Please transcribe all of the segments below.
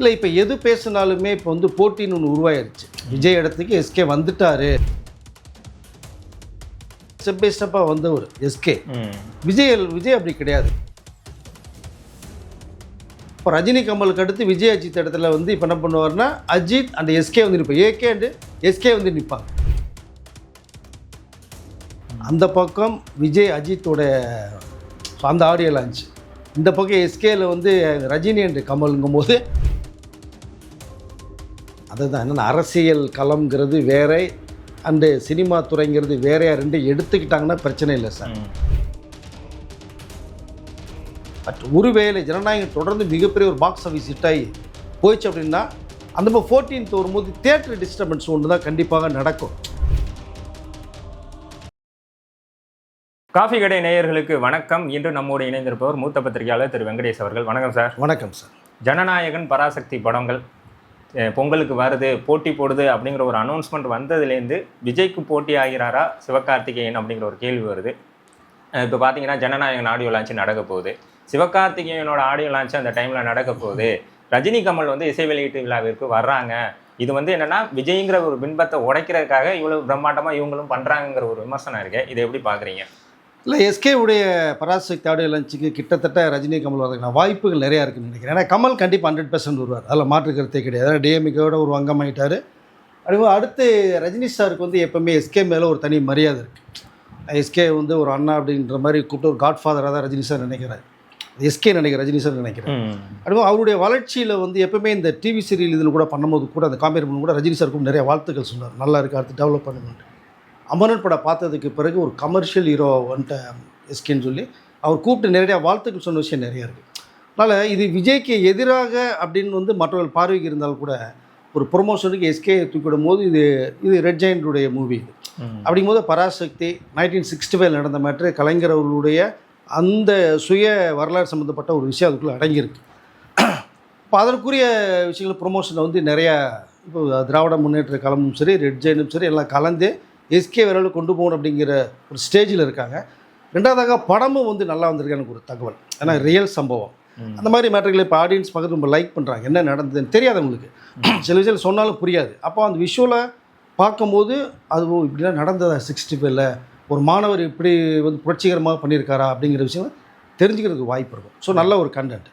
இல்லை இப்போ எது பேசினாலுமே இப்போ வந்து போட்டின்னு ஒன்று உருவாயிருச்சு. விஜய் இடத்துக்கு எஸ்கே வந்துட்டாரு. ஸ்டெப் பை ஸ்டெப்பாக வந்தவர் எஸ்கே விஜய் விஜய் அப்படி கிடையாது. இப்போ ரஜினி கமலுக்கு அடுத்து விஜய் அஜித் இடத்துல வந்து இப்போ என்ன பண்ணுவார்னா அஜித் அண்ட் எஸ்கே வந்து நிற்பாங்க ஏகே அண்டு எஸ்கே வந்து நிற்பாங்க அந்த பக்கம் விஜய் அஜித்தோட அந்த ஆடியோ லான்ச் இந்த பக்கம் எஸ்கேல வந்து ரஜினி அண்டு கமலுங்கும் போது அதுதான் என்னென்ன அரசியல் களம்ங்கிறது வேற அண்டு சினிமா துறைங்கிறது வேறையா ரெண்டு எடுத்துக்கிட்டாங்கன்னா பிரச்சனை இல்லை சார். பட் ஒருவேளை ஜனநாயகம் தொடர்ந்து மிகப்பெரிய ஒரு பாக்ஸ் ஆஃபீஸ் ஹிட் ஆகி போயிடுச்சு அப்படின்னா அந்த மாதிரி ஃபோர்டீன்த் வரும்போது தேட்டர் டிஸ்டர்பன்ஸ் ஒன்று தான் கண்டிப்பாக நடக்கும். காஃபி கடை நேயர்களுக்கு வணக்கம். இன்று நம்மோடு இணைந்திருப்பவர் மூத்த பத்திரிகையாளர் திரு வெங்கடேஷ் அவர்கள். வணக்கம் சார். வணக்கம் சார். ஜனநாயகன் பராசக்தி படங்கள் பொங்கலுக்கு வருது போட்டி போடுது அப்படிங்கிற ஒரு அனௌன்ஸ்மெண்ட் வந்ததுலேருந்து விஜய்க்கு போட்டி ஆகிறாரா சிவகார்த்திகேயன் அப்படிங்கிற ஒரு கேள்வி வருது. இப்போ பார்த்தீங்கன்னா ஜனநாயகன் ஆடியோ லான்ச் நடக்க போகுது. சிவகார்த்திகேயனோட ஆடியோ லான்ச் அந்த டைமில் நடக்க போகுது. ரஜினி கமல் வந்து இசை வெளியீட்டு விழாவிற்கு வர்றாங்க. இது வந்து என்னென்னா விஜய்ங்கிற ஒரு பின்பத்தை உடைக்கிறதுக்காக இவ்வளோ பிரம்மாண்டமாக இவங்களும் பண்ணுறாங்கிற ஒரு விமர்சனம் இருக்குது இதை எப்படி பார்க்குறீங்க இல்லை எஸ்கே உடைய பராசக்தி ஆடியோ லஞ்சுக்கு கிட்டத்தட்ட ரஜினி கமல் வரதுக்கான வாய்ப்புகள் நிறையா இருக்குன்னு நினைக்கிறேன். ஏன்னா கமல் கண்டிப்பாக ஹண்ட்ரட் பர்சன்ட் வருவார். அதில் மாற்று கருத்தே கிடையாது. டிஎம்கேவோட ஒரு அங்கமாயிட்டார் அதுவும் அடுத்து ரஜினி சாருக்கு வந்து எப்பவுமே எஸ்கே மேலே ஒரு தனி மரியாதை இருக்குது எஸ்கே வந்து ஒரு அண்ணா அப்படின்ற மாதிரி கூப்பிட்டு ஒரு காட்ஃபாதராக தான் ரஜினி சார் நினைக்கிறார். எஸ்கே நினைக்கிற ரஜினி சார் நினைக்கிறேன். அதுவும் அவருடைய வளர்ச்சியில் வந்து எப்பவுமே இந்த டிவி சீரியல் இதில் கூட பண்ணும்போது கூட அந்த காம்பேர் பண்ணும்போது கூட ரஜினி சாருக்கும் நிறைய வாழ்த்துக்கள் சொன்னார். நல்லா இருக்கு அடுத்து டெவலப் பண்ணுங்கன்ட்டு. அமரன் படம் பார்த்ததுக்கு பிறகு ஒரு கமர்ஷியல் ஹீரோ வந்துட்ட எஸ்கேன்னு சொல்லி அவர் கூப்பிட்டு நிறையா வாழ்த்துக்கள் சொன்ன விஷயம் நிறையா இருக்குது அதனால் இது விஜய்க்கு எதிராக அப்படின்னு வந்து மற்றவர்கள் பார்வைக்கு இருந்தாலும் கூட ஒரு ப்ரொமோஷனுக்கு எஸ்கே தூக்கிவிடும் போது இது இது ரெட் ஜெயண்டுடைய மூவி இது. அப்படிங்கும்போது பராசக்தி நைன்டீன் சிக்ஸ்டி ஃபைவ் நடந்த மேட்ரு கலைஞர் அவர்களுடைய அந்த சுய வரலாறு சம்மந்தப்பட்ட ஒரு விஷயம் அதுக்குள்ளே அடங்கியிருக்கு. இப்போ அதற்குரிய விஷயங்கள் ப்ரொமோஷனில் வந்து நிறையா இப்போ திராவிட முன்னேற்ற கழகமும் சரி ரெட் ஜெயினும் சரி எல்லாம் கலந்து எஸ்கே விரலில் கொண்டு போகணும் அப்படிங்கிற ஒரு ஸ்டேஜில் இருக்காங்க. ரெண்டாவதாக படமும் வந்து நல்லா வந்திருக்கு எனக்கு ஒரு தகவல். ஏன்னா ரியல் சம்பவம். அந்த மாதிரி மேட்டர்களை இப்போ ஆடியன்ஸ் பக்கத்து ரொம்ப லைக் பண்ணுறாங்க என்ன நடந்ததுன்னு தெரியாது அவங்களுக்கு. சில விஷயம் சொன்னாலும் புரியாது. அப்போ அந்த விஷுவலை பார்க்கும்போது அது ஓ, இப்படிலாம் நடந்ததா? சிக்ஸ்டி ஃபைவ்ல ஒரு மாணவர் இப்படி வந்து புரட்சிகரமாக பண்ணியிருக்காரா? அப்படிங்கிற விஷயம் தெரிஞ்சுக்கிறதுக்கு வாய்ப்பு இருக்கும். ஸோ நல்ல ஒரு கண்டென்ட்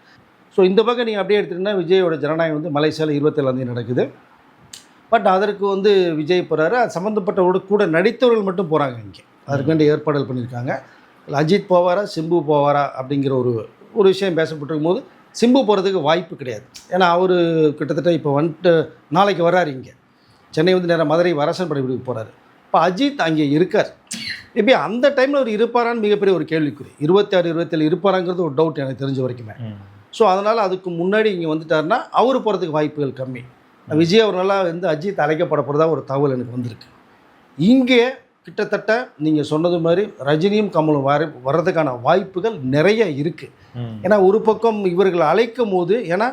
ஸோ இந்த பக்கம் நீங்கள் அப்படியே எடுத்துக்கிட்டீங்கன்னா விஜயோட ஜனநாயகம் வந்து மலேசியாவில் இருபத்தேழாந்தேதி நடக்குது. பட் அதற்கு வந்து விஜய் போகிறாரு அது சம்மந்தப்பட்டவரோட கூட நடித்தவர்கள் மட்டும் போகிறாங்க இங்கே. அதற்கு வேண்டிய ஏற்பாடுகள் பண்ணியிருக்காங்க. அஜித் போவாரா சிம்பு போவாரா அப்படிங்கிற ஒரு ஒரு விஷயம் பேசப்பட்டிருக்கும் போது சிம்பு போகிறதுக்கு வாய்ப்பு கிடையாது. ஏன்னா அவர் கிட்டத்தட்ட இப்போ வந்துட்டு நாளைக்கு வர்றாரு இங்கே. சென்னை வந்து நேராக மதுரை வரசன் படப்பிடிப்பு போகிறாரு இப்போ அஜித் அங்கே இருக்கார். மேபி அந்த டைமில் அவர் இருப்பாரான்னு மிகப்பெரிய ஒரு கேள்விக்குறி. இருபத்தி ஆறு இருபத்தேழு இருப்பாராங்கிறது ஒரு டவுட் எனக்கு தெரிஞ்ச வரைக்குமே. ஸோ அதனால் அதுக்கு முன்னாடி இங்கே வந்துட்டாருன்னா அவர் போகிறதுக்கு வாய்ப்புகள் கம்மி. விஜய் அவர் நல்லா வந்து அஜித் அழைக்கப்பட போகிறதா ஒரு தகவல் எனக்கு வந்திருக்கு. இங்கே கிட்டத்தட்ட நீங்கள் சொன்னது மாதிரி ரஜினியும் கமலும் வர வர்றதுக்கான வாய்ப்புகள் நிறைய இருக்குது ஏன்னா ஒரு பக்கம் இவர்கள் அழைக்கும் போது ஏன்னா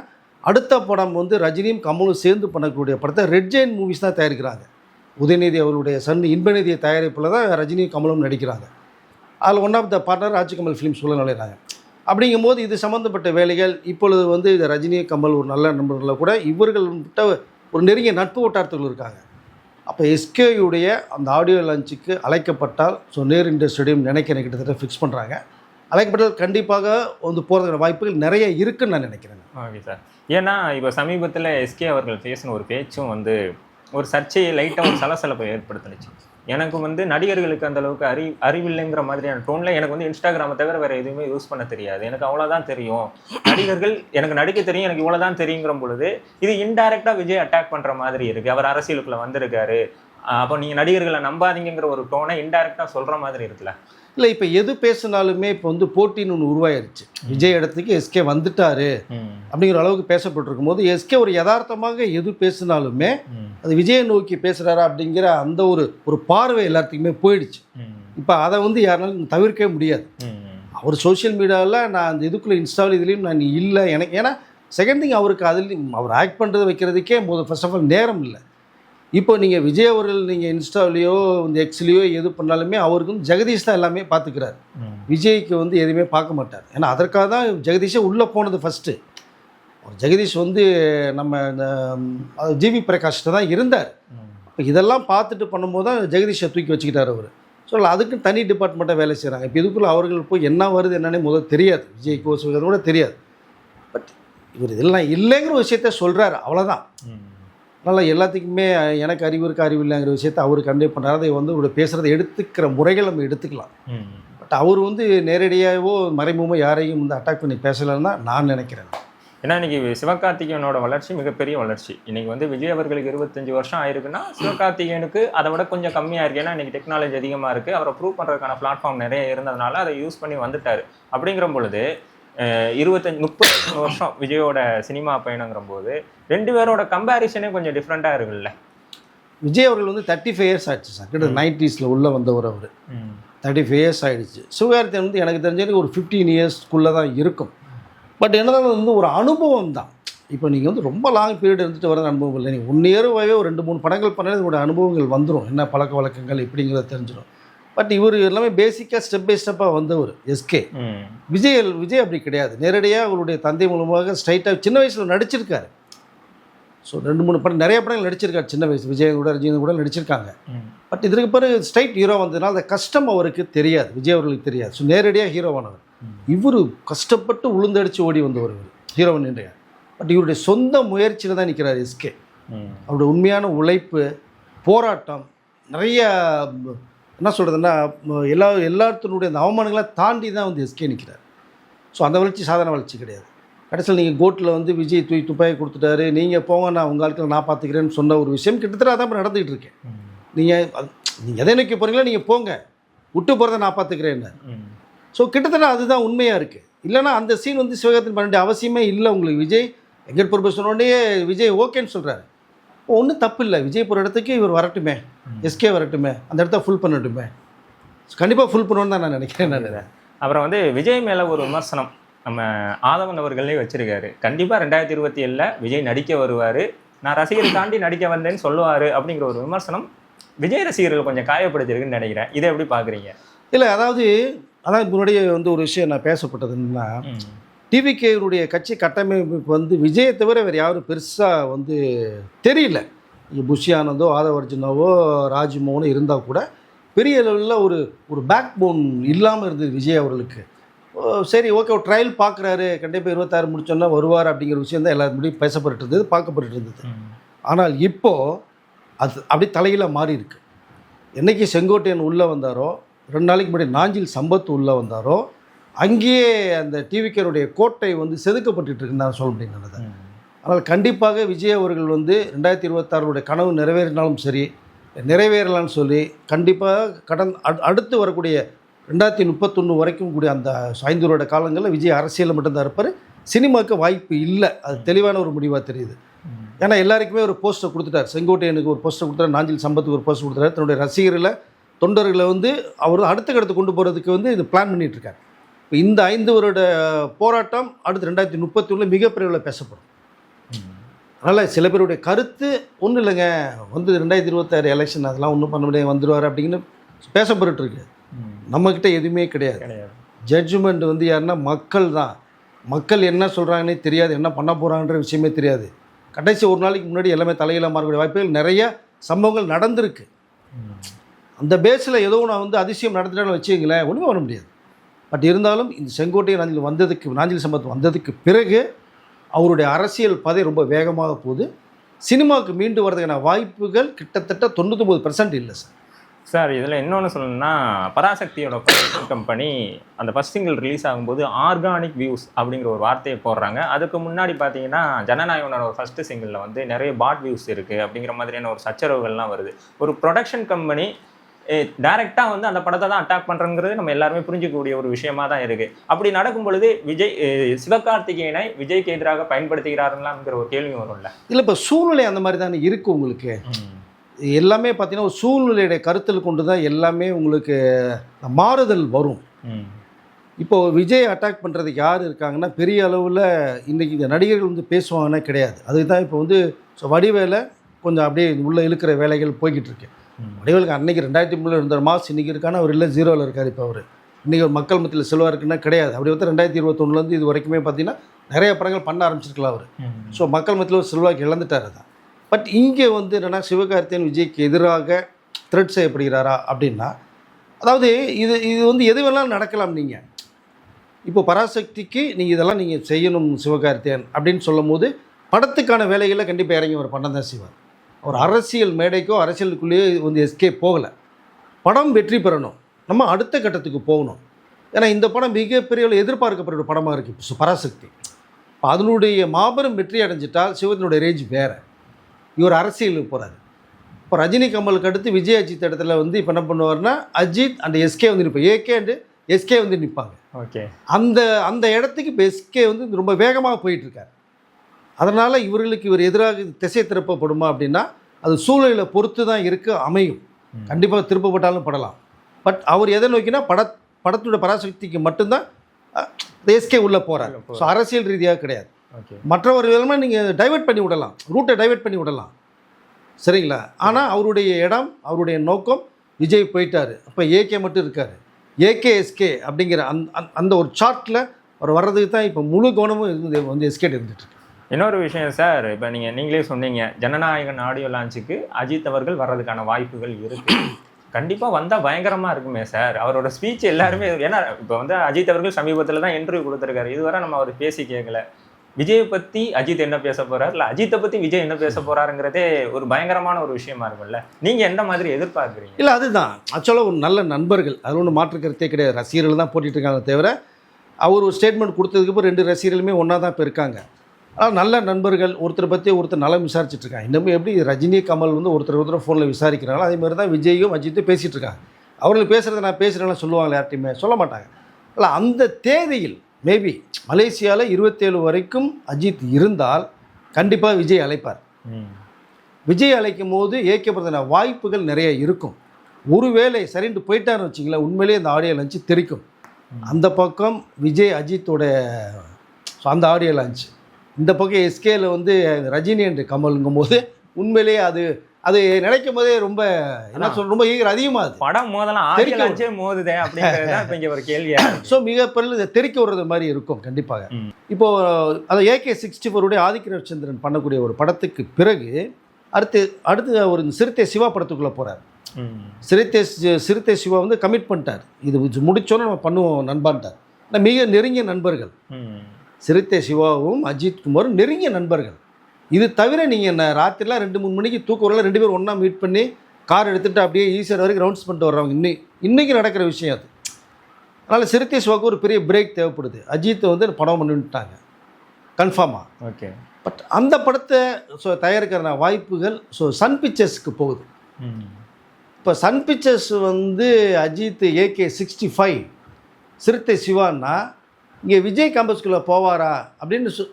அடுத்த படம் வந்து ரஜினியும் கமலும் சேர்ந்து பண்ணக்கூடிய படத்தை ரெட் ஜெயின் மூவிஸ் தான் தயாரிக்கிறாங்க. உதயநிதி அவருடைய சன் இன்பநிதிய தயாரிப்பில் தான் ரஜினியும் கமலும் நடிக்கிறாங்க. அதில் one of the partner Rajkamal films சொல்ல நுழையிறாங்க அப்படிங்கும்போது இது சம்மந்தப்பட்ட வேலைகள். இப்பொழுது வந்து இது ரஜினி கமல் ஒரு நல்ல நண்பர்களில் கூட இவர்கள் ஒரு நெருங்கிய நட்பு வட்டாரத்தில் இருக்காங்க. அப்போ எஸ்கேயுடைய அந்த ஆடியோ லான்ச்சுக்கு அழைக்கப்பட்டால் ஸோ நேர் இண்டர் ஸ்டேடியம் நினைக்கிறேன் கிட்டத்தட்ட ஃபிக்ஸ் பண்ணுறாங்க அழைக்கப்பட்டால் கண்டிப்பாக வந்து போகிறதுக்கான வாய்ப்புகள் நிறைய இருக்குன்னு நான் நினைக்கிறேன். ஓகே சார் ஏன்னா இப்போ சமீபத்தில் எஸ்கே அவர்கள் பேசின ஒரு பேச்சும் வந்து ஒரு சர்ச்சையை லைட்டாக ஒரு சலசலப்பை ஏற்படுத்தினுச்சு. எனக்கு வந்து நடிகர்களுக்கு அந்த அளவுக்கு அறி அறிவில்லைங்கிற மாதிரியான டோனில் எனக்கு வந்து இன்ஸ்டாகிராமை தவிர வேறு எதுவுமே யூஸ் பண்ண தெரியாது. எனக்கு அவ்வளோதான் தெரியும். நடிகர்கள் எனக்கு நடிக்க தெரியும் எனக்கு இவ்வளோதான் தெரியுங்கிற பொழுது இது இன்டைரக்டாக விஜய் அட்டாக் பண்ணுற மாதிரி இருக்குது அவர் அரசியலுக்குள்ளே வந்திருக்காரு. அப்போ நீங்கள் நடிகர்களை நம்பாதீங்கிற ஒரு டோனை இன்டைரக்டாக சொல்கிற மாதிரி இருக்குல்ல? இல்லை இப்போ எது பேசினாலுமே இப்போ வந்து போட்டின்னு ஒன்று உருவாயிருச்சு. விஜய் இடத்துக்கு எஸ்கே வந்துட்டாரு அப்படிங்கிற அளவுக்கு பேசப்பட்டிருக்கும் போது எஸ்கே ஒரு யதார்த்தமாக எது பேசினாலுமே அது விஜயை நோக்கி பேசுகிறாரா அப்படிங்கிற அந்த ஒரு ஒரு பார்வை எல்லாத்துக்குமே போயிடுச்சு. இப்போ அதை வந்து யாருனாலும் தவிர்க்கவே முடியாது. அவர் சோஷியல் மீடியாவில் நான் அந்த இதுக்குள்ளே இன்ஸ்டாவில் இதுலேயும் நான் இல்லை எனக்கு ஏன்னா செகண்ட் திங் அவருக்கு அதுலேயும் அவர் ஆக்ட் பண்ணுறது வைக்கிறதுக்கே முதல் ஃபர்ஸ்ட் ஆஃப் ஆல் நேரம் இல்லை. இப்போ நீங்கள் விஜய் அவர்கள் நீங்கள் இன்ஸ்டாவிலையோ இந்த எக்ஸ்லேயோ எது பண்ணாலுமே அவருக்கு வந்து ஜெகதீஷ் தான் எல்லாமே பார்த்துக்கிறார் விஜய்க்கு வந்து எதுவுமே பார்க்க மாட்டார். ஏன்னா அதற்காக தான் ஜெகதீஷே உள்ளே போனது ஃபஸ்ட்டு ஜெகதீஷ் வந்து நம்ம இந்த ஜிவி பிரகாஷ்கிட்ட தான் இருந்தார். இப்போ இதெல்லாம் பார்த்துட்டு பண்ணும்போது தான் ஜெகதீஷை தூக்கி வச்சுக்கிட்டார் அவர். ஸோ அதுக்கு தனி டிபார்ட்மெண்ட்டாக வேலை செய்கிறாங்க இப்போ இதுக்குள்ளே அவர்கள் போய் என்ன வருது என்னன்னே முதல்ல தெரியாது. விஜய் கோஸ் கூட தெரியாது. பட் இவர் இதெல்லாம் இல்லைங்கிற விஷயத்த சொல்கிறாரு அவ்வளோதான் அதனால் எல்லாத்துக்குமே எனக்கு அறிவு இருக்கு அறிவு இல்லைங்கிற விஷயத்த அவர் கண்டே பண்ணுறாரு அதை வந்து இவருடைய பேசுகிறத எடுத்துக்கிற முறைகள் நம்ம எடுத்துக்கலாம். பட் அவர் வந்து நேரடியாகவோ மறைமுகமோ யாரையும் வந்து அட்டாக் பண்ணி பேசலைன்னு தான் நான் நினைக்கிறேன். ஏன்னா இன்னைக்கு சிவகார்த்திகேயனோட வளர்ச்சி மிகப்பெரிய வளர்ச்சி. இன்னைக்கு வந்து விஜய் அவர்களுக்கு இருபத்தஞ்சு வருஷம் ஆயிருக்குன்னா சிவகார்த்திகேயனுக்கு அதை விட கொஞ்சம் கம்மியா இருக்கு. ஏன்னா இன்னைக்கு டெக்னாலஜி அதிகமா இருக்கு. அவரை ப்ரூவ் பண்றதுக்கான பிளாட்ஃபார்ம் நிறைய இருந்ததுனால அதை யூஸ் பண்ணி வந்துட்டாரு. அப்படிங்கிற பொழுது இருபத்தஞ்சு முப்பத்தி மூணு வருஷம் விஜயோட சினிமா பயணங்கிற போது ரெண்டு பேரோட கம்பேரிசனே கொஞ்சம் டிஃப்ரெண்டா இருக்குல்ல விஜய் அவர்கள் வந்து தேர்ட்டி ஃபைவ் இயர்ஸ் ஆயிடுச்சு சார் கிட்ட நைன்டிஸில் உள்ளே வந்தவர் அவர். தேர்ட்டி ஃபைவ் இயர்ஸ் ஆகிடுச்சு சிவகார்த்தியன் வந்து எனக்கு தெரிஞ்சது ஒரு ஃபிஃப்டீன் இயர்ஸ்க்குள்ளே தான் இருக்கும். பட் என்னதான் வந்து ஒரு அனுபவம் தான். இப்போ நீங்கள் வந்து ரொம்ப லாங் பீரியட் இருந்துட்டு வர அனுபவம் இல்லை. நீங்கள் ஒன் இயர்வாகவே ஒரு ரெண்டு மூணு படங்கள் பண்ணாலே உங்களோட அனுபவங்கள் வந்துடும் என்ன பழக்க வழக்கங்கள் இப்படிங்கிறத தெரிஞ்சிடும் பட் இவர் எல்லாமே பேசிக்காக ஸ்டெப் பை ஸ்டெப்பாக வந்தவர் எஸ்கே. விஜய் விஜய் அப்படி கிடையாது. நேரடியாக அவருடைய தந்தை மூலமாக ஸ்ட்ரைட்டாக சின்ன வயசில் நடிச்சிருக்காரு. ஸோ ரெண்டு மூணு படம் நிறைய படங்கள் நடிச்சிருக்காரு சின்ன வயசு. விஜய் கூட ரஜினி கூட நடிச்சிருக்காங்க. பட் இதற்கு பிறகு ஸ்ட்ரைட் ஹீரோ வந்ததுனால அந்த கஷ்டம் அவருக்கு தெரியாது. விஜய் அவர்களுக்கு தெரியாது. ஸோ நேரடியாக ஹீரோவானவர் இவர் கஷ்டப்பட்டு உளுந்தடிச்சு ஓடி வந்தவர் இவர் ஹீரோவன் இன்றைய பட் இவருடைய சொந்த முயற்சியில் தான் நிற்கிறார் எஸ்கே. அவருடைய உண்மையான உழைப்பு போராட்டம் நிறைய என்ன சொல்கிறதுன்னா எல்லா எல்லாத்தினுடைய அந்த அவமானங்களை தாண்டி தான் வந்து எஸ்கே நிற்கிறார் ஸோ அந்த வளர்ச்சி சாதாரண வளர்ச்சி கிடையாது. கடைசியில் நீங்கள் கோர்ட்டில் வந்து விஜய் தூக்கி துப்பாக்கி கொடுத்துட்டாரு நீங்கள் போங்க நான் உங்கள் ஆட்களை நான் பார்த்துக்கிறேன்னு சொன்ன ஒரு விஷயம் கிட்டத்தட்ட அதான் இப்ப நடந்துகிட்டு இருக்கேன். நீங்கள் நீங்கள் எதை நோக்கி போகிறீங்களோ நீங்கள் போங்க. விட்டு போகிறத நான் பார்த்துக்கிறேன்னு. ஸோ கிட்டத்தட்ட அதுதான் உண்மையாக இருக்குது இல்லைன்னா அந்த சீன் வந்து சிவகார்த்தின் பண்ண வேண்டிய அவசியமே இல்லை உங்களுக்கு விஜய். வெங்கட் பிரபு சொன்னோடனே விஜய் ஓகேன்னு சொல்கிறாரு ஒன்றும் தப்பு இல்லை விஜய் போகிற இடத்துக்கு இவர் வரட்டுமே. எஸ்கே வரட்டுமே. அந்த இடத்த ஃபுல் பண்ணட்டுமே. கண்டிப்பாக ஃபுல் பண்ணுவோன்னு தான் நான் நினைக்கிறேன் நான் அப்புறம் வந்து விஜய் மேல ஒரு விமர்சனம். நம்ம ஆதவன் அவர்களே வச்சிருக்காரு. கண்டிப்பா ரெண்டாயிரத்தி இருபத்தி ஏழுல விஜய் நடிக்க வருவாரு. நான் ரசிகரை தாண்டி நடிக்க வந்தேன்னு சொல்லுவாரு அப்படிங்கிற ஒரு விமர்சனம் விஜய் ரசிகர்கள் கொஞ்சம் காயப்படுத்திருக்குன்னு நினைக்கிறேன். இதை எப்படி பாக்குறீங்க இல்லை அதாவது அதான் முன்னாடியே வந்து ஒரு விஷயம் நான் பேசப்பட்டது என்னன்னா டிவிகேனுடைய கட்சி கட்டமைப்புக்கு வந்து விஜயை தவிர வேறு யாரும் பெருசாக வந்து தெரியல. இங்க புஷி ஆனந்தோ ஆதவர்ஜுனாவோ ராஜ்மோகனோ இருந்தால் கூட பெரிய லெவலில் ஒரு ஒரு பேக் போன் இல்லாமல் இருந்தது விஜய் அவர்களுக்கு. சரி ஓகே ஒரு ட்ரையல் பார்க்குறாரு கண்டிப்பாக இருபத்தாறு முடிச்சோன்னா வருவார் அப்படிங்கிற விஷயம் தான் எல்லாரும் முடியும் பேசப்பட்டு இருந்தது பார்க்கப்பட்டு இருந்தது. ஆனால் இப்போது அது அப்படி தலையில மாறி இருக்கு. என்னைக்கு செங்கோட்டையன் உள்ளே வந்தாரோ ரெண்டு நாளைக்கு முன்னாடி நாஞ்சில் சம்பத் உள்ளே வந்தாரோ அங்கேயே அந்த டிவிக்கருடைய கோட்டை வந்து செதுக்கப்பட்டு நான் சொல்ல முடியும் ஆனால் கண்டிப்பாக விஜய் அவர்கள் வந்து ரெண்டாயிரத்தி இருபத்தாறுடைய கனவு நிறைவேறினாலும் சரி நிறைவேறலான்னு சொல்லி கண்டிப்பாக கடன் அடு- அடுத்து வரக்கூடிய ரெண்டாயிரத்தி முப்பத்தொன்று வரைக்கும் கூடிய அந்த ஐந்து வருட காலங்களில் விஜய் அரசியலில் மட்டும்தான் இருப்பார். சினிமாவுக்கு வாய்ப்பு இல்லை. அது தெளிவான ஒரு முடிவாக தெரியுது. ஏன்னா எல்லாருக்குமே ஒரு போஸ்ட்டை கொடுத்துட்டார். செங்கோட்டையனுக்கு ஒரு போஸ்ட்டை கொடுத்தாரு நாஞ்சில் சம்பத்துக்கு ஒரு போஸ்ட் கொடுத்தாரு தன்னுடைய ரசிகர்களை தொண்டர்களை வந்து அவர் அடுத்த கடத்து கொண்டு போகிறதுக்கு வந்து இது பிளான் பண்ணிகிட்ருக்காரு இந்த ஐந்து வருட போராட்டம் அடுத்து ரெண்டாயிரத்தி முப்பத்தி ஒன்றில் மிகப்பெரிய அளவில் பேசப்படும். அதனால் சில பேருடைய கருத்து ஒன்றும் இல்லைங்க. வந்து ரெண்டாயிரத்தி இருபத்தாறு எலெக்ஷன் அதெல்லாம் ஒன்றும் பண்ண முடியாது வந்துடுவார் அப்படின்னு பேசப்பட்டு இருக்கு நம்மக்கிட்ட எதுவுமே கிடையாது. கிடையாது. ஜட்ஜ்மெண்ட் வந்து யாருன்னா மக்கள் தான். மக்கள் என்ன சொல்கிறாங்கன்னே தெரியாது என்ன பண்ண போகிறாங்கன்ற விஷயமே தெரியாது. கடைசி ஒரு நாளைக்கு முன்னாடி எல்லாமே தலையில மாறக்கூடிய வாய்ப்புகள் நிறைய சம்பவங்கள் நடந்திருக்கு. அந்த பேஸில் ஏதோ நான் வந்து அதிசயம் நடந்துட்டாலும் வச்சுங்களேன் ஒன்றுமே பண்ண முடியாது. பட் இருந்தாலும் இந்த செங்கோட்டை நாஞ்சில் வந்ததுக்கு நாஞ்சில் சம்பத் வந்ததுக்கு பிறகு அவருடைய அரசியல் பாதை ரொம்ப வேகமாக போகுது. சினிமாவுக்கு மீண்டு வர்றதுக்கான வாய்ப்புகள் கிட்டத்தட்ட தொண்ணூத்தொம்பது பர்சன்ட் இல்லை சார். சார் இதில் இன்னொன்று சொல்லணும்னா பராசக்தியோட கம்பெனி அந்த ஃபர்ஸ்ட் சிங்கிள் ரிலீஸ் ஆகும்போது ஆர்கானிக் வியூஸ் அப்படிங்கிற ஒரு வார்த்தையை போடுறாங்க. அதுக்கு முன்னாடி பார்த்தீங்கன்னா ஜனநாயகனோட ஒரு ஃபஸ்ட்டு சிங்கிளில் வந்து நிறைய பாட் வியூஸ் இருக்குது அப்படிங்கிற மாதிரியான ஒரு சச்சரவுகள்லாம் வருது. ஒரு ப்ரொடக்ஷன் கம்பெனி டைரெக்டாக வந்து அந்த படத்தை தான் அட்டாக் பண்ணுறங்கிறது நம்ம எல்லாருமே புரிஞ்சிக்கக்கூடிய ஒரு விஷயமா தான் இருக்குது அப்படி நடக்கும் பொழுது விஜய் சிவகார்த்திகேயனை விஜய்க்கு எதிராக பயன்படுத்துகிறாருங்களாங்கிற ஒரு கேள்வி வரும்ல? இல்லை இப்போ சூழ்நிலை அந்த மாதிரி தானே இருக்குது உங்களுக்கு? எல்லாமே பார்த்தீங்கன்னா ஒரு சூழ்நிலையுடைய கருத்தில் கொண்டு தான் எல்லாமே உங்களுக்கு மாறுதல் வரும். இப்போ விஜய் அட்டாக் பண்ணுறதுக்கு யார் இருக்காங்கன்னா பெரிய அளவில் இன்றைக்கி இந்த நடிகர்கள் வந்து பேசுவாங்கன்னா கிடையாது. அதுக்கு தான் இப்போ வந்து வடிவேல கொஞ்சம் அப்படியே உள்ளே இழுக்கிற வேலைகள் போய்கிட்டு இருக்கு. வடிவேலுக்கு அன்னைக்கு ரெண்டாயிரத்தி மூணில் இருந்த மாஸ் இன்றைக்கி இருக்கானா? அவர் இல்லை ஜீரோவில் இருக்கார் இப்போ அவர். இன்றைக்கி மக்கள் மத்தியில் செல்வாருக்குன்னா கிடையாது. அப்படி வந்து ரெண்டாயிரத்தி இருபத்தொன்னுலேருந்து இது வரைக்குமே பார்த்தீங்கன்னா நிறைய படங்கள் பண்ண ஆரம்பிச்சிருக்கலாம் அவர். ஸோ மக்கள் மத்தியில் ஒரு செல்வாக்கு இழந்துட்டார் தான் பட் இங்கே வந்து என்னென்னா சிவகார்த்தியன் விஜய்க்கு எதிராக த்ரெட் செய்யப்படுகிறாரா அப்படின்னா அதாவது இது இது வந்து எது வேணாலும் நடக்கலாம் நீங்கள் இப்போ பராசக்திக்கு நீங்கள் இதெல்லாம் நீங்கள் செய்யணும் சிவகார்த்தியன் அப்படின்னு சொல்லும் போது படத்துக்கான வேலைகளில் கண்டிப்பாக இறங்கி அவர் பண்ண தான் செய்வார். அவர் அரசியல் மேடைக்கோ அரசியலுக்குள்ளேயோ வந்து எஸ்கே போகலை. படம் வெற்றி பெறணும். நம்ம அடுத்த கட்டத்துக்கு போகணும். ஏன்னா இந்த படம் மிகப்பெரிய அளவு எதிர்பார்க்கப்படுற ஒரு படமாக இருக்குது இப்போ பராசக்தி. இப்போ அதனுடைய மாபெரும் வெற்றி அடைஞ்சிட்டால் சிவத்தினுடைய ரேஞ்ச் வேறு. இவர் அரசியலுக்கு போகிறாரு இப்போ ரஜினி கமலுக்கு அடுத்து விஜய் அஜித் இடத்துல வந்து இப்போ என்ன பண்ணுவார்னா அஜித் அண்ட் எஸ்கே வந்து நிற்பாங்க ஏகே அண்டு எஸ்கே வந்து நிற்பாங்க ஓகே அந்த அந்த இடத்துக்கு இப்போ எஸ்கே வந்து ரொம்ப வேகமாக போயிட்டுருக்கார் அதனால் இவர்களுக்கு இவர் எதிராக திசை திருப்பப்படுமா அப்படின்னா அது சூழ்நிலையை பொறுத்து தான் இருக்க அமையும். கண்டிப்பாக திருப்பப்பட்டாலும் படலாம். பட் அவர் எதை நோக்கினா பட படத்தோட பராசக்திக்கு மட்டும்தான் எஸ்கே உள்ளே போகிறார். ஸோ அரசியல் ரீதியாக கிடையாது. ஓகே. மற்றவர்களெல்லாம் நீங்கள் டைவர்ட் பண்ணி விடலாம். ரூட்டை டைவர்ட் பண்ணி விடலாம். சரிங்களா? ஆனால் அவருடைய இடம் அவருடைய நோக்கம் விஜய் போயிட்டார். அப்போ ஏகே மட்டும் இருக்கார். ஏகே எஸ்கே அப்படிங்கிற அந்த அந்த- அந்த ஒரு சார்ட்டில் அவர் வர்றதுக்கு தான் இப்போ முழு கவனமும் இருந்து வந்து எஸ்கே இருந்துட்டு இருக்கு. இன்னொரு விஷயம் சார் இப்போ நீங்கள் நீங்களே சொன்னீங்க ஜனநாயகன் ஆடியோ லான்ச்சுக்கு அஜித் அவர்கள் வர்றதுக்கான வாய்ப்புகள் இருக்கு. கண்டிப்பாக வந்தால் பயங்கரமாக இருக்குமே சார். அவரோட ஸ்பீச் எல்லாருமே ஏன்னா இப்போ வந்து அஜித் அவர்கள் சமீபத்தில் தான் இன்டர்வியூ கொடுத்துருக்காரு. இதுவரை நம்ம அவர் பேசி கேட்கல விஜயை பற்றி அஜித் என்ன பேச போகிறார் இல்லை அஜித்தை பற்றி விஜய் என்ன பேச போகிறாருங்கிறதே ஒரு பயங்கரமான ஒரு விஷயமா இருக்கும்ல. நீங்கள் எந்த மாதிரி எதிர்பார்க்குறீங்க? இல்லை அதுதான். ஆக்சுவலாக ஒரு நல்ல நண்பர்கள் அது ஒன்றும் மாற்று கருத்தே கிடையாது. ரசிகர்கள் தான் போட்டிட்டு இருக்காங்க தவிர அவர் ஒரு ஸ்டேட்மெண்ட் கொடுத்ததுக்கு அப்புறம் ரெண்டு ரசிகர்களுமே ஒன்றா தான் இப்போ இருக்காங்க. ஆனால் நல்ல நண்பர்கள் ஒருத்தரை பற்றி ஒருத்தர் நலம் விசாரிச்சுட்டு இருக்காங்க. இன்னமும் எப்படி ரஜினி கமல் வந்து ஒருத்தர் ஒருத்தர் ஃபோனில் விசாரிக்கிறாங்களோ அதே மாதிரி தான் விஜயும் அஜித்தும் பேசிகிட்டு இருக்காங்க. அவர்கள் பேசுகிறத நான் பேசுகிறேன்னு சொல்லுவாங்களே யார்ட்டையுமே சொல்ல மாட்டாங்க. இல்லை அந்த தேதியில் மேபி மலேசியாவில் இருபத்தேழு வரைக்கும் அஜித் இருந்தால் கண்டிப்பாக விஜய் அழைப்பார். விஜய் அழைக்கும் போது ஏற்கப்படுறதுன வாய்ப்புகள் நிறைய இருக்கும். ஒருவேளை சரின்ட்டு போயிட்டாருன்னு வச்சிங்களேன் உண்மையிலேயே அந்த ஆடியோ லஞ்சு தெரிக்கும். அந்த பக்கம் விஜய் அஜித்தோட அந்த ஆடியோ லான்ச் இந்த பக்கம் எஸ்கேல வந்து ரஜினி என்று கமலுங்கும் போது உண்மையிலேயே அது அது நினைக்கும் போதே ரொம்ப என்ன சொல்ற ரொம்ப ஈகர் அதிகமாகுது படம் மோதலாம். லான்ச்சே மோதுதே அப்படிங்கிறது இப்போ இங்க ஒரு கேள்வியா. ஸோ மிக பெரிய இதை தெறிக்க விடுறது மாதிரி இருக்கும் கண்டிப்பாக. இப்போ அது ஏகே சிக்ஸ்டி ஃபோருடைய ஆதிக்க ரவிச்சந்திரன் பண்ணக்கூடிய ஒரு படத்துக்கு பிறகு அடுத்து அடுத்து ஒரு சிறுத்தை சிவா படத்துக்குள்ளே போகிறார். சிறுத்தை சிறுத்தை சிவா வந்து கமிட் பண்ணிட்டார் இது முடிச்சோன்னே நம்ம பண்ணுவோம் நண்பான்ட்டார் மிக நெருங்கிய நண்பர்கள். சிறுத்தை சிவாவும் அஜித் குமாரும் நெருங்கிய நண்பர்கள். இது தவிர நீங்கள் என்ன ராத்திரிலாம் ரெண்டு மூணு மணிக்கு வரல ரெண்டு பேரும் ஒன்றா மீட் பண்ணி கார் எடுத்துகிட்டு அப்படியே ஈஸியர் வரைக்கும் ரவுண்ட்ஸ் பண்ணிட்டு வர்றவங்க. இன்னி இன்றைக்கி நடக்கிற விஷயம் அது. அதனால் சிறுத்தை சிவாவுக்கு ஒரு பெரிய பிரேக் தேவைப்படுது. அஜித்தை வந்து படம் பண்ணிட்டாங்க கன்ஃபார்மாக ஓகே. பட் அந்த படத்தை ஸோ தயாரிக்கிற வாய்ப்புகள் ஸோ சன் பிக்சர்ஸ்க்கு போகுது. இப்போ சன் பிக்சர்ஸ் வந்து அஜித் ஏகே சிக்ஸ்டி ஃபைவ் சிறுத்தை சிவான்னா இங்கே விஜய் கேம்பஸ்குள்ளே போவாரா அப்படின்னு சொ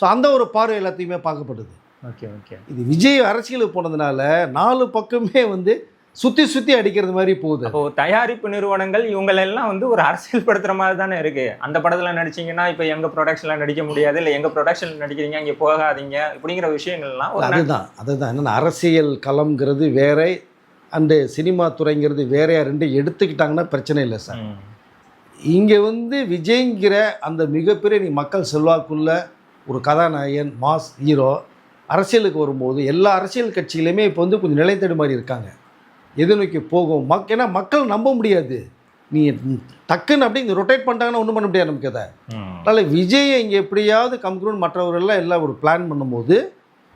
ஸோ அந்த ஒரு பார்வை எல்லாத்தையுமே பார்க்கப்படுது ஓகே ஓகே. இது விஜய் அரசியலுக்கு போனதுனால நாலு பக்கமே வந்து சுற்றி சுற்றி அடிக்கிறது மாதிரி போகுது. அப்போ தயாரிப்பு நிறுவனங்கள் இவங்களெல்லாம் வந்து ஒரு அரசியல் படுத்துற மாதிரி தானே இருக்கு. அந்த படத்துல நடிச்சீங்கன்னா இப்போ எங்க ப்ரொடக்ஷன்ல நடிக்க முடியாது. இல்லை எங்க ப்ரொடக்ஷன்ல நடிக்கிறீங்க இங்க போகாதீங்க இப்படிங்கிற விஷயங்கள்லாம் அதுதான் அதுதான். என்னென்ன அரசியல் களம்ங்கிறது வேற அண்டு சினிமா துறைங்கிறது வேறையா ரெண்டு எடுத்துக்கிட்டாங்கன்னா பிரச்சனை இல்லை சார். இங்கே வந்து விஜய்ங்கிற அந்த மிகப்பெரிய நீ மக்கள் செல்வாக்குள்ள ஒரு கதாநாயகன் மாஸ் ஹீரோ அரசியலுக்கு வரும்போது எல்லா அரசியல் கட்சியிலையுமே இப்போ வந்து கொஞ்சம் நிலை தடுமாறி இருக்காங்க. எது நோக்கி போகும்? மக் ஏன்னா மக்கள் நம்ப முடியாது. நீ டக்குன்னு அப்படி இங்கே ரொட்டேட் பண்ணிட்டாங்கன்னா ஒன்றும் பண்ண முடியாது நமக்கு அதை. அதனால் விஜயை இங்கே எப்படியாவது கம்குருன்னு மற்றவர்கள்லாம் எல்லாம் ஒரு பிளான் பண்ணும்போது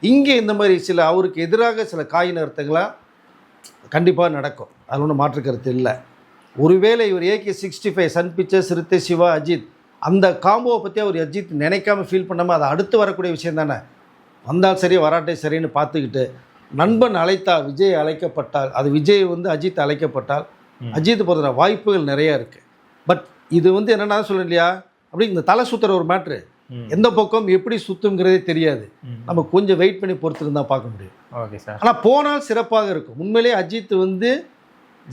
இங்கே இந்த மாதிரி சில அவருக்கு எதிராக சில காய் நகர்த்தங்களாக கண்டிப்பாக நடக்கும். அது ஒன்றும் மாற்று கருத்து இல்லை. ஒருவேளை இவர் AK sixty five sun picture Siruthai Siva Ajith அந்த காம்போவை பற்றி அவர் அஜித் நினைக்காம ஃபீல் பண்ணாமல் அது அடுத்து வரக்கூடிய விஷயம் தானே? வந்தால் சரி வராட்டே சரின்னு பார்த்துக்கிட்டு நண்பன் அழைத்தால் விஜய் அழைக்கப்பட்டால் அது விஜய் வந்து அஜித் அழைக்கப்பட்டால். அஜித் போகிற வாய்ப்புகள் நிறையா இருக்குது பட் இது வந்து என்னென்னா சொல்ல இல்லையா? அப்படி இந்த தலை சுற்றுற ஒரு மேட்ரு. எந்த பக்கம் எப்படி சுத்துங்கிறதே தெரியாது. நம்ம கொஞ்சம் வெயிட் பண்ணி பொறுத்திருந்தா பார்க்க முடியும். Okay sir. ஆனால் போனால் சிறப்பாக இருக்கும். உண்மையிலேயே அஜித் வந்து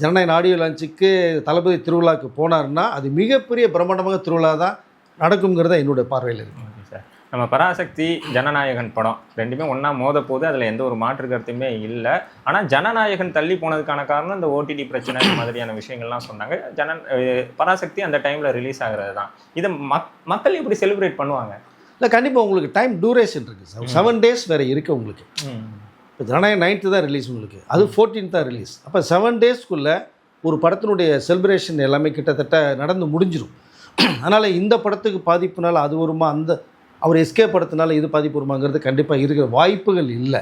ஜனநாயக ஆடியோ லான்ச்சுக்கு தளபதி திருவிழாவுக்கு போனாருன்னா அது மிகப்பெரிய பிரம்மாண்டமாக திருவிழா தான் நடக்குங்கிறத என்னுடைய பார்வையில் இருக்கு. சார். நம்ம பராசக்தி ஜனநாயகன் படம் ரெண்டுமே ஒன்றா மோத போது அதில் எந்த ஒரு மாற்று கருத்துமே இல்லை. ஆனால் ஜனநாயகன் தள்ளி போனதுக்கான காரணம் இந்த ஓடிடி பிரச்சனை இந்த மாதிரியான விஷயங்கள்லாம் சொன்னாங்க. ஜன பராசக்தி அந்த டைமில் ரிலீஸ் ஆகிறது தான் இதை மக் மக்கள் எப்படி செலிப்ரேட் பண்ணுவாங்க? இல்லை கண்டிப்பாக உங்களுக்கு டைம் டூரேஷன் இருக்குது சார். செவன் டேஸ் வேறு இருக்குது உங்களுக்கு. இப்போ ஜனநாயகம் நைன்த்து தான் ரிலீஸ் உங்களுக்கு. அது 14th தான் ரிலீஸ் அப்போ செவன் டேஸ்க்குள்ளே ஒரு படத்தினுடைய செலிப்ரேஷன் எல்லாமே கிட்டத்தட்ட நடந்து முடிஞ்சிடும் அதனால் இந்த படத்துக்கு பாதிப்புனால அது வருமா? அந்த அவர் எஸ்கே படத்தினால இது பாதிப்பு வருமாங்கிறது கண்டிப்பாக இருக்கிற வாய்ப்புகள் இல்லை.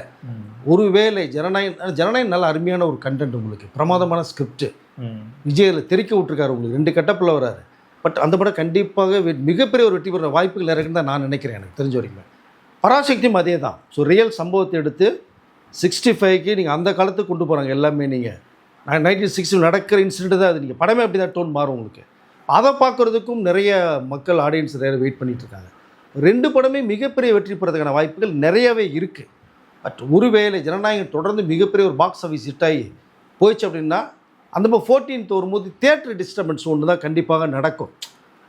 ஒருவேளை ஜனநாயகம் ஜனநாயகம் நல்ல அருமையான ஒரு கண்டென்ட் உங்களுக்கு பிரமாதமான ஸ்கிரிப்ட். விஜயில் தெறிக்க விட்டுருக்காரு உங்களுக்கு ரெண்டு கட்டப்பில் வராரு. பட் அந்த படம் கண்டிப்பாக மிகப்பெரிய ஒரு வெற்றி பெற வாய்ப்புகள் இருக்குன்னு தான் நான் நினைக்கிறேன் எனக்கு தெரிஞ்ச வரைக்கும். பராசக்தியும் அதே தான் ஸோ ரியல் சம்பவத்தை எடுத்து சிக்ஸ்டி ஃபைவ்க்கு நீங்கள் அந்த காலத்துக்கு கொண்டு போகிறாங்க எல்லாமே நீங்கள் நைன்டீன் சிக்ஸ்டி நடக்கிற இன்சிடென்ட் தான் அது. நீங்கள் படமே அப்படி தான் டோன் மாறும் உங்களுக்கு. அதை பார்க்குறதுக்கும் நிறைய மக்கள் ஆடியன்ஸ் நிறைய வெயிட் பண்ணிகிட்ருக்காங்க இருக்காங்க. ரெண்டு படமே மிகப்பெரிய வெற்றி பெறதுக்கான வாய்ப்புகள் நிறையவே இருக்குது பட் ஒருவேளை ஜனநாயகம் தொடர்ந்து மிகப்பெரிய ஒரு பாக்ஸ் ஆஃபீஸ் ஹிட் ஆகி போயிடுச்சு அப்படின்னா அந்த மாதிரி ஃபோர்டீன்த் வரும்போது தேட்டர் டிஸ்டர்பன்ஸ் ஒன்று தான் கண்டிப்பாக நடக்கும்.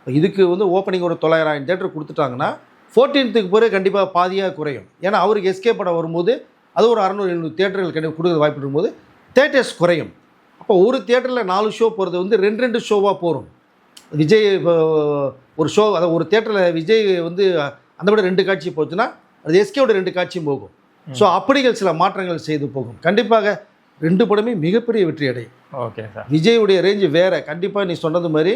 இதுக்கு வந்து ஓப்பனிங் ஒரு தொள்ளாயிரம் தேட்டர் கொடுத்துட்டாங்கன்னா ஃபோர்டீன்த்துக்கு பிறகு கண்டிப்பாக பாதியாக குறையும். ஏன்னா அவருக்கு எஸ்கே படம் வரும்போது அது ஒரு அறநூறு எழுநூறு தேட்டர்கள் கண்டிப்பாக கொடுக்குற வாய்ப்பு இருக்கும்போது தேட்டர்ஸ் குறையும். அப்போ ஒரு தேட்டரில் நாலு ஷோ போகிறது வந்து ரெண்டு ரெண்டு ஷோவாக போகும் விஜய் ஒரு ஷோ அதாவது ஒரு தேட்டரில் விஜய் வந்து அந்த விட ரெண்டு காட்சி போச்சுன்னா அது எஸ்கேவோட ரெண்டு காட்சியும் போகும். ஸோ அப்படிகள் சில மாற்றங்கள் செய்து போகும். கண்டிப்பாக ரெண்டு படமே மிகப்பெரிய வெற்றி அடையும். Okay sir. விஜயுடைய ரேஞ்சு வேற. கண்டிப்பாக நீ சொன்னது மாதிரி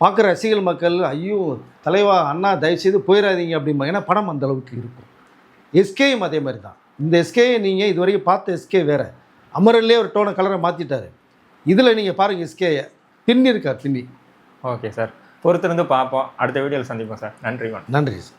பார்க்குற ரசிகர்கள் மக்கள் ஐயோ தலைவா அண்ணா தயவுசெய்து போயிடாதீங்க அப்படிம்பாங்க. ஏன்னா படம் அந்த அளவுக்கு இருக்கும். எஸ்கேயும் அதே மாதிரி தான். இந்த எஸ்கேயை நீங்கள் இது வரைக்கும் பார்த்த எஸ்கே வேற. அமரல்லே ஒரு டோனை கலரை மாற்றிட்டாரு இதில் நீங்கள் பாருங்கள் எஸ்கேயை பின்னி இருக்கார் பின்னி. ஓகே சார் பொறுத்திருந்து பார்ப்போம். அடுத்த வீடியோவில் சந்திப்போம் சார் நன்றி நன்றி சார்